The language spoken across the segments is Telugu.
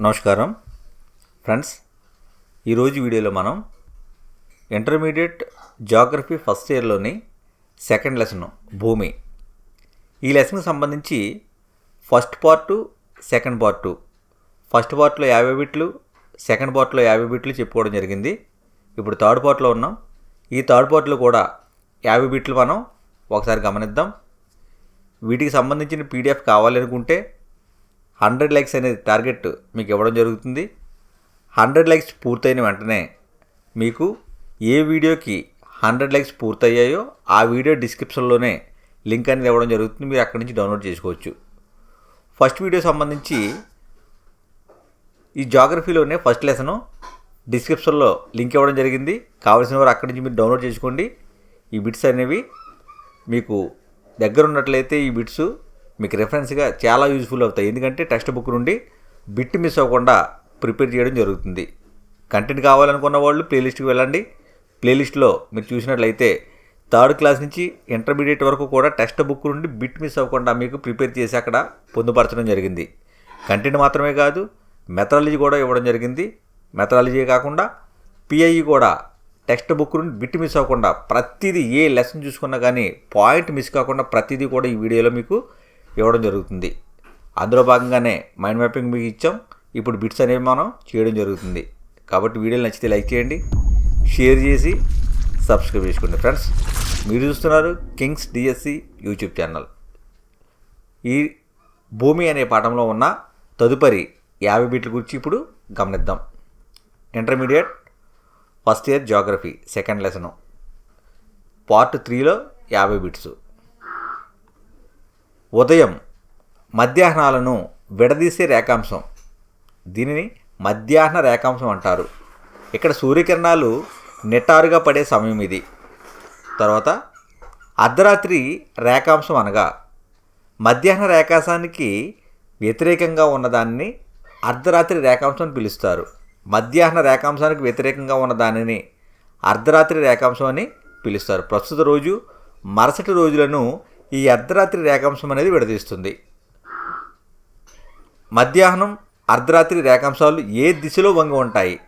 నమస్కారం. ఫ్రెండ్స్ ఈరోజు వీడియోలో మనం ఇంటర్మీడియట్ జాగ్రఫీ ఫస్ట్ ఇయర్లోని సెకండ్ లెసన్ భూమి. ఈ లెసన్కి సంబంధించి first part second part first పార్ట్లో యాభై బిట్లు సెకండ్ పార్ట్లో యాభై బిట్లు చెప్పుకోవడం జరిగింది. ఇప్పుడు థర్డ్ పార్ట్లో ఉన్నాం. ఈ థర్డ్ పార్ట్లో కూడా యాభై బిట్లు మనం ఒకసారి గమనిద్దాం. వీటికి సంబంధించిన పీడిఎఫ్ కావాలనుకుంటే హండ్రెడ్ లైక్స్ అనేది టార్గెట్ మీకు ఇవ్వడం జరుగుతుంది. హండ్రెడ్ లైక్స్ పూర్తయిన వెంటనే మీకు ఏ వీడియోకి హండ్రెడ్ లైక్స్ పూర్తయ్యాయో ఆ వీడియో డిస్క్రిప్షన్లోనే లింక్ అనేది ఇవ్వడం జరుగుతుంది. మీరు అక్కడి నుంచి డౌన్లోడ్ చేసుకోవచ్చు. ఫస్ట్ వీడియో సంబంధించి ఈ జాగ్రఫీలోనే ఫస్ట్ లెసను డిస్క్రిప్షన్లో లింక్ ఇవ్వడం జరిగింది. కావలసిన వారు అక్కడి నుంచి మీరు డౌన్లోడ్ చేసుకోండి. ఈ బిట్స్ అనేవి మీకు దగ్గర ఉన్నట్లయితే ఈ బిట్స్ మీకు రెఫరెన్స్గా చాలా యూజ్ఫుల్ అవుతాయి. ఎందుకంటే టెక్స్ట్ బుక్ నుండి బిట్ మిస్ అవ్వకుండా ప్రిపేర్ చేయడం జరుగుతుంది. కంటెంట్ కావాలనుకున్న వాళ్ళు ప్లేలిస్ట్కి వెళ్ళండి. ప్లేలిస్ట్లో మీరు చూసినట్లయితే థర్డ్ క్లాస్ నుంచి ఇంటర్మీడియట్ వరకు కూడా టెక్స్ట్ బుక్ నుండి బిట్ మిస్ అవ్వకుండా మీకు ప్రిపేర్ చేసి అక్కడ పొందుపరచడం జరిగింది. కంటెంట్ మాత్రమే కాదు మెథడాలజీ కూడా ఇవ్వడం జరిగింది. మెథడాలజీ కాకుండా పిఐఈ కూడా టెక్స్ట్ బుక్ నుండి బిట్ మిస్ అవ్వకుండా ప్రతిదీ ఏ లెసన్ చూసుకున్నా కానీ పాయింట్ మిస్ కాకుండా ప్రతిదీ కూడా ఈ వీడియోలో మీకు ఇవ్వడం జరుగుతుంది. అందులో భాగంగానే మైండ్ మ్యాపింగ్ మీకు ఇచ్చాం. ఇప్పుడు బిట్స్ అనేవి మనం చేయడం జరుగుతుంది. కాబట్టి వీడియోలు నచ్చితే లైక్ చేయండి. షేర్ చేసి సబ్స్క్రైబ్ చేసుకోండి ఫ్రెండ్స్. మీరు చూస్తున్నారు కింగ్స్ డిఎస్సి యూట్యూబ్ ఛానల్. ఈ భూమి అనే పాఠంలో ఉన్న తదుపరి యాభై బిట్ల గురించి ఇప్పుడు గమనిద్దాం. Intermediate first year geography second lesson. Part త్రీలో యాభై బిట్స్. ఉదయం మధ్యాహ్నాలను విడదీసే రేఖాంశం. దీనిని మధ్యాహ్న రేఖాంశం అంటారు. ఇక్కడ సూర్యకిరణాలు నిటారుగా పడే సమయం ఇది. తర్వాత అర్ధరాత్రి రేఖాంశం అనగా మధ్యాహ్న రేఖాంశానికి వ్యతిరేకంగా ఉన్నదాన్ని అర్ధరాత్రి రేఖాంశం అని పిలుస్తారు. మధ్యాహ్న రేఖాంశానికి వ్యతిరేకంగా ఉన్న దానిని అర్ధరాత్రి రేఖాంశం అని పిలుస్తారు. ప్రస్తుత రోజు మరుసటి రోజులను ఈ అర్ధరాత్రి రేఖాంశం అనేది విడదీస్తుంది. మధ్యాహ్నం అర్ధరాత్రి రేఖాంశాలు ఏ దిశలో వంగి ఉంటాయి?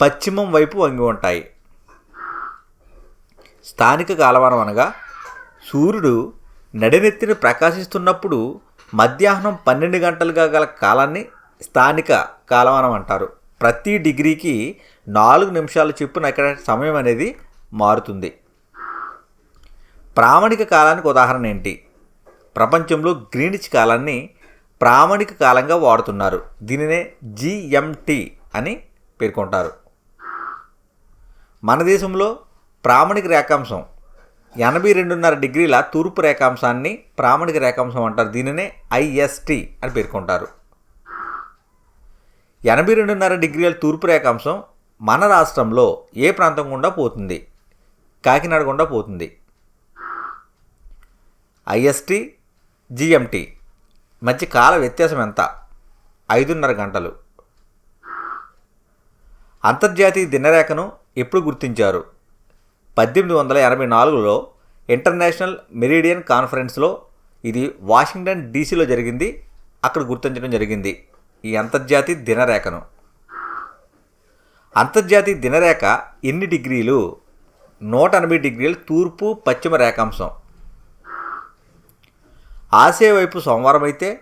పశ్చిమం వైపు వంగి ఉంటాయి. స్థానిక కాలమానం అనగా సూర్యుడు నడినెత్తిన ప్రకాశిస్తున్నప్పుడు మధ్యాహ్నం పన్నెండు గంటలుగా గల కాలాన్ని స్థానిక కాలమానం అంటారు. ప్రతి డిగ్రీకి నాలుగు నిమిషాల చొప్పున ఇక్కడ సమయం అనేది మారుతుంది. ప్రామాణిక కాలానికి ఉదాహరణ ఏంటి? ప్రపంచంలో గ్రీనిచ్ కాలాన్ని ప్రామాణిక కాలంగా వాడుతున్నారు. దీనినే జిఎంటి అని పేర్కొంటారు. మన దేశంలో ప్రామాణిక రేఖాంశం ఎనభై రెండున్నర డిగ్రీల తూర్పు రేఖాంశాన్ని ప్రామాణిక రేఖాంశం అంటారు. దీనినే ఐఎస్టి అని పేర్కొంటారు. ఎనభై రెండున్నర డిగ్రీల తూర్పు రేఖాంశం మన రాష్ట్రంలో ఏ ప్రాంతం గుండా పోతుంది? కాకినాడ గుండా పోతుంది. IST GMT. మధ్య కాల వ్యత్యాసం ఎంత? ఐదున్నర గంటలు. అంతర్జాతీయ దినరేఖను ఎప్పుడు గుర్తించారు? పద్దెనిమిది వందల ఎనభై నాలుగులో ఇంటర్నేషనల్ మెరీడియన్ కాన్ఫరెన్స్లో ఇది వాషింగ్టన్ డీసీలో జరిగింది. అక్కడ గుర్తించడం జరిగింది. ఈ అంతర్జాతీయ దినరేఖను. అంతర్జాతీయ దినరేఖ ఎన్ని డిగ్రీలు? నూట ఎనభై డిగ్రీలు తూర్పు పశ్చిమ రేఖాంశం. ఆసియా వైపు సోమవారం అయితే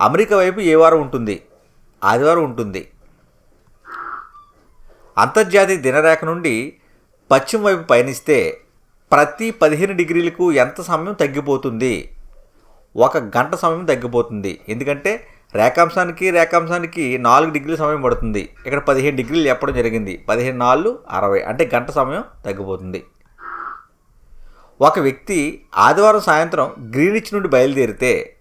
అమెరికా వైపు ఏ వారం ఉంటుంది? ఆదివారం ఉంటుంది. అంతర్జాతీయ దినరేఖ నుండి పశ్చిమ వైపు పయనిస్తే ప్రతి పదిహేను డిగ్రీలకు ఎంత సమయం తగ్గిపోతుంది? ఒక గంట సమయం తగ్గిపోతుంది. ఎందుకంటే రేఖాంశానికి రేఖాంశానికి నాలుగు డిగ్రీల సమయం పడుతుంది. ఇక్కడ పదిహేను డిగ్రీలు చెప్పడం జరిగింది. పదిహేను నాలుగు అరవై. అంటే గంట సమయం తగ్గిపోతుంది. ఒక వ్యక్తి ఆదివారం సాయంత్రం గ్రీనిచ్ నుండి బయలుదేరితే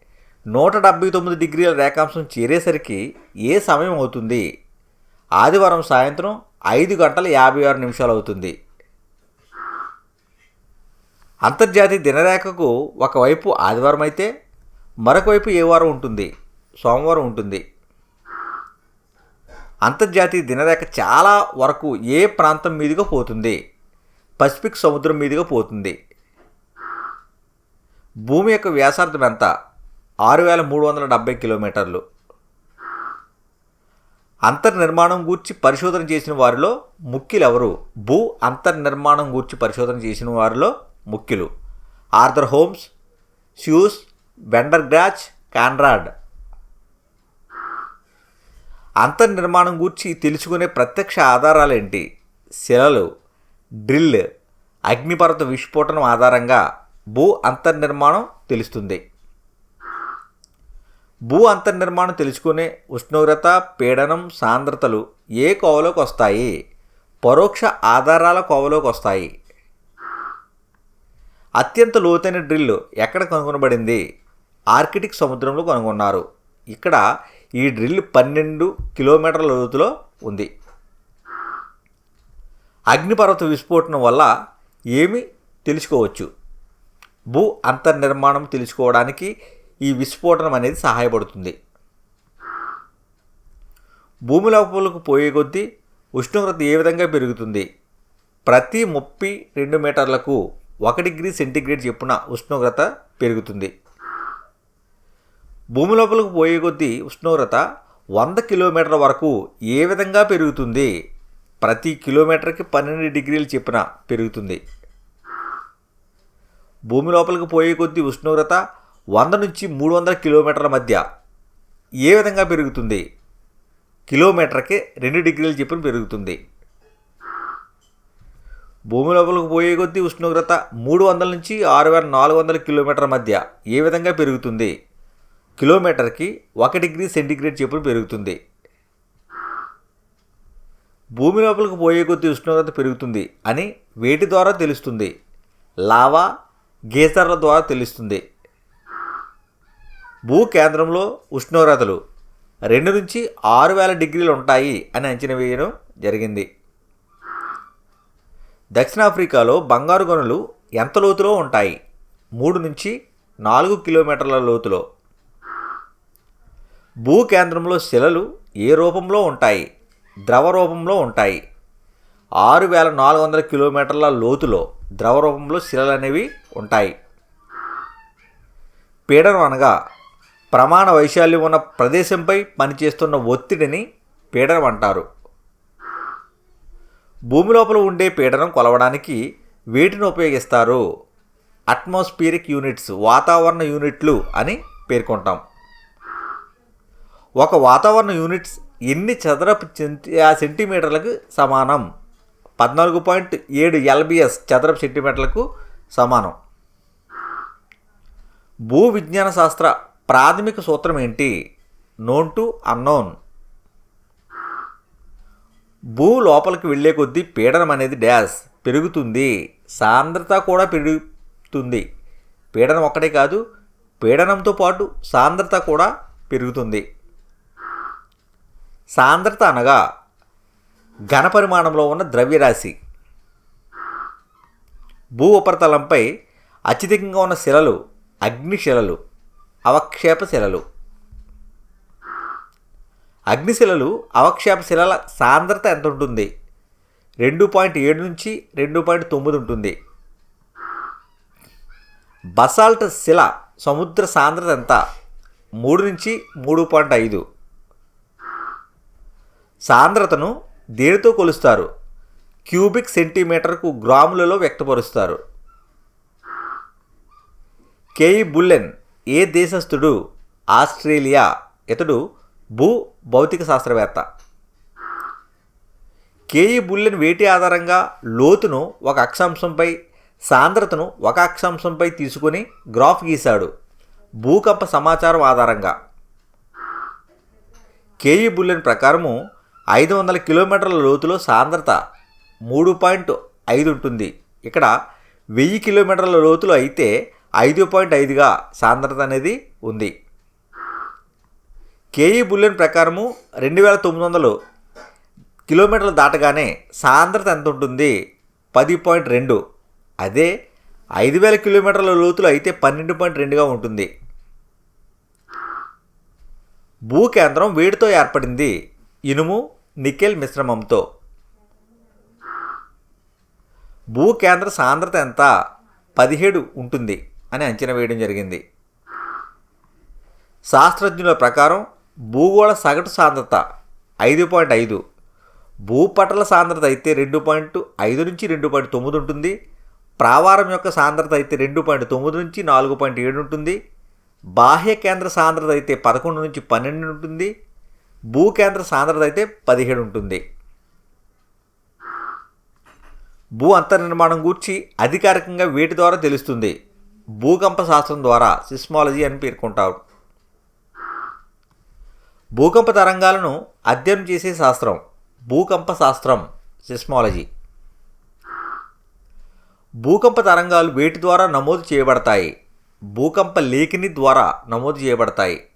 నూట డెబ్బై తొమ్మిది డిగ్రీల రేఖాంశం చేరేసరికి ఏ సమయం అవుతుంది? ఆదివారం సాయంత్రం ఐదు గంటల యాభై ఆరు నిమిషాలు అవుతుంది. అంతర్జాతీయ దినరేఖకు ఒకవైపు ఆదివారం అయితే మరొక వైపు ఏ వారం ఉంటుంది? సోమవారం ఉంటుంది. అంతర్జాతీయ దినరేఖ చాలా వరకు ఏ ప్రాంతం మీదుగా పోతుంది? పసిఫిక్ సముద్రం మీదుగా పోతుంది. భూమి యొక్క వ్యాసార్థం ఎంత? ఆరు వేల మూడు వందల డెబ్బై కిలోమీటర్లు. అంతర్నిర్మాణం గూర్చి పరిశోధన చేసిన వారిలో ముఖ్యులెవరు? భూ అంతర్నిర్మాణం గూర్చి పరిశోధన చేసిన వారిలో ముఖ్యులు ఆర్థర్ హోమ్స్ హ్యూస్ బెండర్గ్రాచ్ కాన్రాడ్. అంతర్నిర్మాణం గూర్చి తెలుసుకునే ప్రత్యక్ష ఆధారాలేంటి? శిలలు డ్రిల్ అగ్నిపర్వత విస్ఫోటనం ఆధారంగా భూ అంతర్నిర్మాణం తెలుస్తుంది. భూ అంతర్నిర్మాణం తెలుసుకునే ఉష్ణోగ్రత పీడనం సాంద్రతలు ఏ కోవలోకి వస్తాయి? పరోక్ష ఆధారాల కోవలోకి వస్తాయి. అత్యంత లోతైన డ్రిల్ ఎక్కడ కనుగొనబడింది? ఆర్కిటిక్ సముద్రంలో కనుగొన్నారు. ఇక్కడ ఈ డ్రిల్ పన్నెండు కిలోమీటర్ల లోతులో ఉంది. అగ్నిపర్వత విస్ఫోటనం వల్ల ఏమి తెలుసుకోవచ్చు? భూ అంతర్నిర్మాణం తెలుసుకోవడానికి ఈ విస్ఫోటనం అనేది సహాయపడుతుంది. భూమి లోపలకు పోయే కొద్దీ ఉష్ణోగ్రత ఏ విధంగా పెరుగుతుంది? ప్రతి ముప్పై రెండు మీటర్లకు ఒక డిగ్రీ సెంటీగ్రేడ్ చెప్పున ఉష్ణోగ్రత పెరుగుతుంది. భూమి లోపలకు పోయే కొద్దీ ఉష్ణోగ్రత వంద కిలోమీటర్ల వరకు ఏ విధంగా పెరుగుతుంది? ప్రతి కిలోమీటర్కి పన్నెండు డిగ్రీలు చెప్పిన పెరుగుతుంది. భూమి లోపలికి పోయే కొద్దీ ఉష్ణోగ్రత వంద నుంచి మూడు వందల కిలోమీటర్ల మధ్య ఏ విధంగా పెరుగుతుంది? కిలోమీటర్కి రెండు డిగ్రీల చెప్పిన పెరుగుతుంది. భూమి లోపలికి పోయే కొద్దీ ఉష్ణోగ్రత మూడు వందల నుంచి ఆరు వేల నాలుగు వందల కిలోమీటర్ల మధ్య ఏ విధంగా పెరుగుతుంది? కిలోమీటర్కి ఒక డిగ్రీ సెంటీగ్రేడ్ చెప్పున పెరుగుతుంది. భూమి లోపలికి పోయే కొద్దీ ఉష్ణోగ్రత పెరుగుతుంది అని వేటి ద్వారా తెలుస్తుంది? లావా గీజర్ల ద్వారా తెలుస్తుంది. భూ కేంద్రంలో ఉష్ణోగ్రతలు రెండు నుంచి ఆరు వేల డిగ్రీలు ఉంటాయి అని అంచనా వేయడం జరిగింది. దక్షిణాఫ్రికాలో బంగారు గనులు ఎంత లోతులో ఉంటాయి? మూడు నుంచి నాలుగు కిలోమీటర్ల లోతులో. భూ కేంద్రంలో శిలలు ఏ రూపంలో ఉంటాయి? ద్రవ రూపంలో ఉంటాయి. ఆరు వేల నాలుగు వందల కిలోమీటర్ల లోతులో ద్రవ రూపంలో శిలలు అనేవి ఉంటాయి. పీడనం అనగా ప్రమాణ వైశాల్యం ఉన్న ప్రదేశంపై పనిచేస్తున్న ఒత్తిడిని పీడనం అంటారు. భూమి లోపల ఉండే పీడనం కొలవడానికి వేటిని ఉపయోగిస్తారు. అట్మాస్ఫియరిక్ యూనిట్స్ వాతావరణ యూనిట్లు అని పేర్కొంటాం. ఒక వాతావరణ యూనిట్స్ ఎన్ని చదరపు సెంటీమీటర్లకు సమానం? పద్నాలుగు పాయింట్ ఏడు ఎల్బిఎస్ చదరపు సెంటీమీటర్లకు సమానం. భూ విజ్ఞాన శాస్త్ర ప్రాథమిక సూత్రం ఏంటి? నోన్ టు అన్నోన్ భూ లోపలికి వెళ్ళే కొద్దీ పీడనం అనేది డ్యాష్ పెరుగుతుంది. సాంద్రత కూడా పెరుగుతుంది. పీడనం ఒక్కటే కాదు పీడనంతో పాటు సాంద్రత కూడా పెరుగుతుంది. సాంద్రత అనగా ఘన పరిమాణంలో ఉన్న ద్రవ్యరాశి. భూ ఉపరితలంపై అత్యధికంగా ఉన్న శిలలు అగ్నిశిలలు అవక్షేపశిలలు. అగ్నిశిలలు అవక్షేపశిలల సాంద్రత ఎంత ఉంటుంది రెండు పాయింట్ ఏడు నుంచి రెండు పాయింట్ తొమ్మిది ఉంటుంది. బసాల్ట్ శిల సముద్ర సాంద్రత ఎంత? మూడు నుంచి మూడు పాయింట్ ఐదు. సాంద్రతను దేనితో కొలుస్తారు? క్యూబిక్ సెంటీమీటర్కు గ్రాములలో వ్యక్తపరుస్తారు. కేఈ బుల్లెన్ ఏ దేశస్థుడు? ఆస్ట్రేలియా. ఇతడు భూ భౌతిక శాస్త్రవేత్త. కేయి బుల్లెన్ వేటి ఆధారంగా లోతును ఒక అక్షాంశంపై సాంద్రతను ఒక అక్షాంశంపై తీసుకొని గ్రాఫ్ గీశాడు. భూకంప సమాచారం ఆధారంగా. కేయి బుల్లెన్ ప్రకారము ఐదు వందల కిలోమీటర్ల లోతులో సాంద్రత మూడు పాయింట్ ఐదు ఉంటుంది. ఇక్కడ వెయ్యి కిలోమీటర్ల లోతులో అయితే ఐదు పాయింట్ ఐదుగా సాంద్రత అనేది ఉంది. కేఈ బుల్లెన్ ప్రకారము రెండు వేల తొమ్మిది వందలు కిలోమీటర్లు దాటగానే సాంద్రత ఎంత ఉంటుంది పది పాయింట్ రెండు. అదే ఐదు వేల కిలోమీటర్ల లోతులో అయితే పన్నెండు పాయింట్ రెండుగా ఉంటుంది. భూకేంద్రం వేడితో ఏర్పడింది ఇనుము నికెల్ మిశ్రమంతో. భూకేంద్ర సాంద్రత ఎంత? పదిహేడు ఉంటుంది. అని అంచనా వేయడం జరిగింది. శాస్త్రజ్ఞుల ప్రకారం భూగోళ సగటు సాంద్రత ఐదు పాయింట్ ఐదు భూపటల సాంద్రత అయితే రెండు పాయింట్ ఐదు నుంచి రెండు పాయింట్ తొమ్మిది ఉంటుంది ప్రావారం యొక్క సాంద్రత అయితే రెండు పాయింట్ తొమ్మిది నుంచి నాలుగు పాయింట్ ఏడు ఉంటుంది బాహ్య కేంద్ర సాంద్రత అయితే పదకొండు నుంచి పన్నెండు ఉంటుంది భూకేంద్ర సాంద్రత అయితే పదిహేడు ఉంటుంది. భూ అంతర్నిర్మాణం గూర్చి అధికారికంగా వీటి ద్వారా తెలుస్తుంది. భూకంప శాస్త్రం ద్వారా సిస్మాలజీ అని పేర్కొంటారు. భూకంప తరంగాలను అధ్యయనం చేసే శాస్త్రం భూకంప శాస్త్రం సిస్మాలజీ. భూకంప తరంగాలు వేటి ద్వారా నమోదు చేయబడతాయి? భూకంప లేఖిని ద్వారా నమోదు చేయబడతాయి.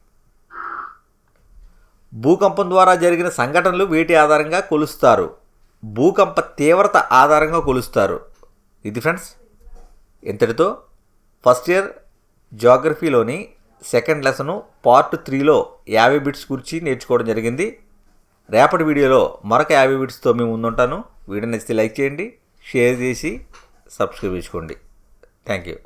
భూకంపం ద్వారా జరిగిన సంఘటనలు వేటి ఆధారంగా కొలుస్తారు? భూకంప తీవ్రత ఆధారంగా కొలుస్తారు. ఇది ఫ్రెండ్స్ ఇంతటితో ఫస్ట్ ఇయర్ జాగ్రఫీలోని సెకండ్ లెసను పార్ట్ త్రీలో యాభై బిట్స్ గురించి నేర్చుకోవడం జరిగింది. రేపటి వీడియోలో మరొక యాభై బిట్స్తో మేము ముందుంటాను. వీడియో నచ్చితే లైక్ చేయండి షేర్ చేసి సబ్స్క్రైబ్ చేసుకోండి. Thank you.